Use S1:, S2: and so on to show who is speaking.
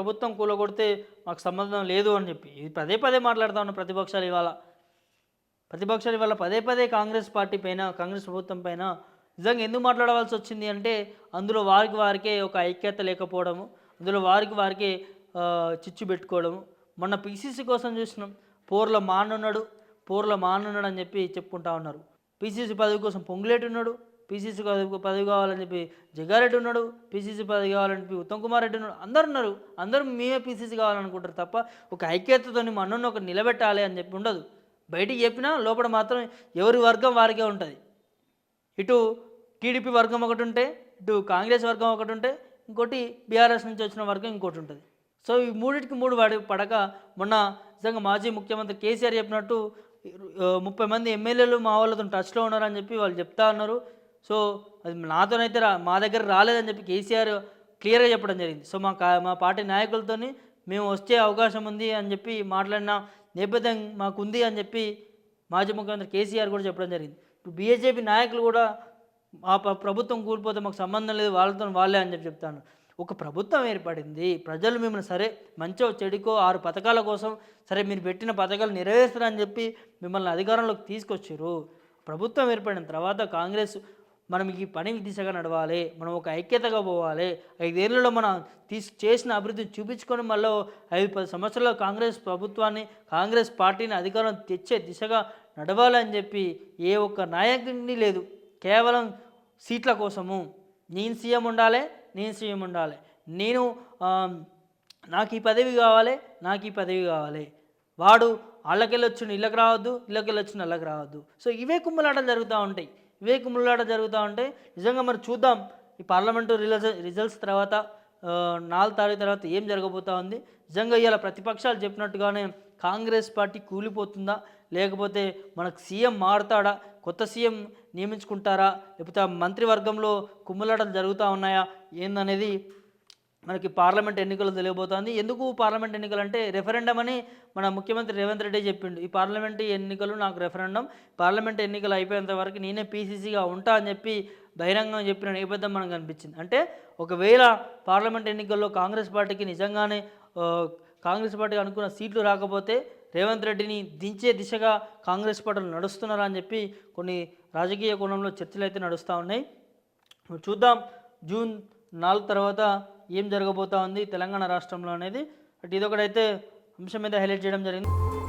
S1: ప్రభుత్వం కూలగొడితే మాకు సంబంధం లేదు అని చెప్పి. ఇది పదే పదే మాట్లాడతా ఉన్న ప్రతిపక్షాలు ఇవాళ. ప్రతిపక్షాలు ఇవాళ పదే పదే కాంగ్రెస్ పార్టీ పైన కాంగ్రెస్ ప్రభుత్వం పైన నిజంగా ఎందుకు మాట్లాడవలసి వచ్చింది అంటే అందులో వారికి వారికే ఒక ఐక్యత లేకపోవడము అందులో వారికి వారికే చిచ్చు పెట్టుకోవడము. మొన్న పీసీసీ కోసం చూసినాం. పోర్ల మానున్నాడు పోర్ల మానున్నాడు అని చెప్పి చెప్పుకుంటా ఉన్నారు. పీసీసీ పదవి కోసం పొంగులేటి ఉన్నాడు పీసీసీ పదవి కావాలని చెప్పి జగ్గారెడ్డి ఉన్నాడు పీసీసీ పదవి కావాలని చెప్పి ఉత్తమ్ కుమార్ రెడ్డి ఉన్నాడు. అందరు ఉన్నారు. అందరూ మేమే పీసీసీ కావాలనుకుంటారు తప్ప ఒక ఐక్యతతో మనను ఒక నిలబెట్టాలి అని చెప్పి ఉండదు. బయటికి చెప్పినా లోపల మాత్రం ఎవరి వర్గం వారికే ఉంటుంది. ఇటు టీడీపీ వర్గం ఒకటి ఉంటే ఇటు కాంగ్రెస్ వర్గం ఒకటి ఉంటే ఇంకోటి బీఆర్ఎస్ నుంచి వచ్చిన వర్గం ఇంకోటి ఉంటుంది. సో ఈ మూడింటికి మూడు వాడి పడక మొన్న నిజంగా మాజీ ముఖ్యమంత్రి కేసీఆర్ చెప్పినట్టు ముప్పై మంది ఎమ్మెల్యేలు మా వాళ్ళతో టచ్లో ఉన్నారని చెప్పి వాళ్ళు చెప్తా ఉన్నారు సో అది నాతోనైతే రా మా దగ్గర రాలేదని చెప్పి కేసీఆర్ క్లియర్గా చెప్పడం జరిగింది. సో మా కా మా పార్టీ నాయకులతోని మేము వచ్చే అవకాశం ఉంది అని చెప్పి మాట్లాడిన నేపథ్యం మాకుంది అని చెప్పి మాజీ ముఖ్యమంత్రి కేసీఆర్ కూడా చెప్పడం జరిగింది. ఇప్పుడు బీజేపీ నాయకులు కూడా మా ప్రభుత్వం కూలిపోతే మాకు సంబంధం లేదు వాళ్ళతో వాళ్ళే అని చెప్పి చెప్తాను. ఒక ప్రభుత్వం ఏర్పడింది ప్రజలు మిమ్మల్ని సరే మంచో చెడుకో ఆరు పథకాల కోసం సరే మీరు పెట్టిన పథకాలు నెరవేరుస్తారని చెప్పి మిమ్మల్ని అధికారంలోకి తీసుకొచ్చారు. ప్రభుత్వం ఏర్పడిన తర్వాత కాంగ్రెస్ మనం ఈ పని దిశగా నడవాలి మనం ఒక ఐక్యతగా పోవాలి. ఐదేళ్ళలో మనం తీసి చేసిన అభివృద్ధిని చూపించుకొని మళ్ళీ ఐదు పది సంవత్సరాల్లో కాంగ్రెస్ ప్రభుత్వాన్ని కాంగ్రెస్ పార్టీని అధికారం తెచ్చే దిశగా నడవాలని చెప్పి ఏ ఒక్క నాయకుడిని లేదు. కేవలం సీట్ల కోసము. నేను సీఎం ఉండాలి నేను సీఎం ఉండాలి. నేను నాకు ఈ పదవి కావాలి నాకు ఈ పదవి కావాలి. వాడు వాళ్ళకెళ్ళి ఇళ్ళకి రావద్దు ఇళ్ళకెళ్ళి వచ్చిన వాళ్ళకి రావద్దు. సో ఇవే కుమ్మలాటలు జరుగుతూ ఉంటాయి. ఇవే కుమ్మలాటలు జరుగుతూ ఉంటాయి నిజంగా మరి చూద్దాం. ఈ పార్లమెంటు రిజల్ట్స్ రిజల్ట్స్ తర్వాత నాలుగు తారీఖు తర్వాత ఏం జరగబోతా ఉంది. నిజంగా ఇవాళ ప్రతిపక్షాలు చెప్పినట్టుగానే కాంగ్రెస్ పార్టీ కూలిపోతుందా? లేకపోతే మనకు సీఎం మారుతాడా? కొత్త సీఎం నియమించుకుంటారా? లేకపోతే మంత్రివర్గంలో కుమ్ములాటలు జరుగుతూ ఉన్నాయా? ఏందనేది మనకి పార్లమెంట్ ఎన్నికలు తెలియబోతోంది. ఎందుకు పార్లమెంట్ ఎన్నికలు అంటే రెఫరెండం అని మన ముఖ్యమంత్రి రేవంత్ రెడ్డి చెప్పిండు. ఈ పార్లమెంట్ ఎన్నికలు నాకు రెఫరెండం పార్లమెంట్ ఎన్నికలు అయిపోయేంత వరకు నేనే పీసీసీగా ఉంటా అని చెప్పి బహిరంగంగా చెప్పిన నేపథ్యం మనకు అనిపించింది. అంటే ఒకవేళ పార్లమెంట్ ఎన్నికల్లో కాంగ్రెస్ పార్టీకి నిజంగానే కాంగ్రెస్ పార్టీకి అనుకున్న సీట్లు రాకపోతే రేవంత్ రెడ్డిని దించే దిశగా కాంగ్రెస్ పార్టీలు నడుస్తున్నారా అని చెప్పి కొన్ని రాజకీయ కోణంలో చర్చలు అయితే నడుస్తూ ఉన్నాయి. చూద్దాం. జూన్ నాలుగు తర్వాత ఏం జరగబోతా ఉంది తెలంగాణ రాష్ట్రంలో అనేది. అటు ఇదొకటైతే అంశం మీద హైలైట్ చేయడం జరిగింది.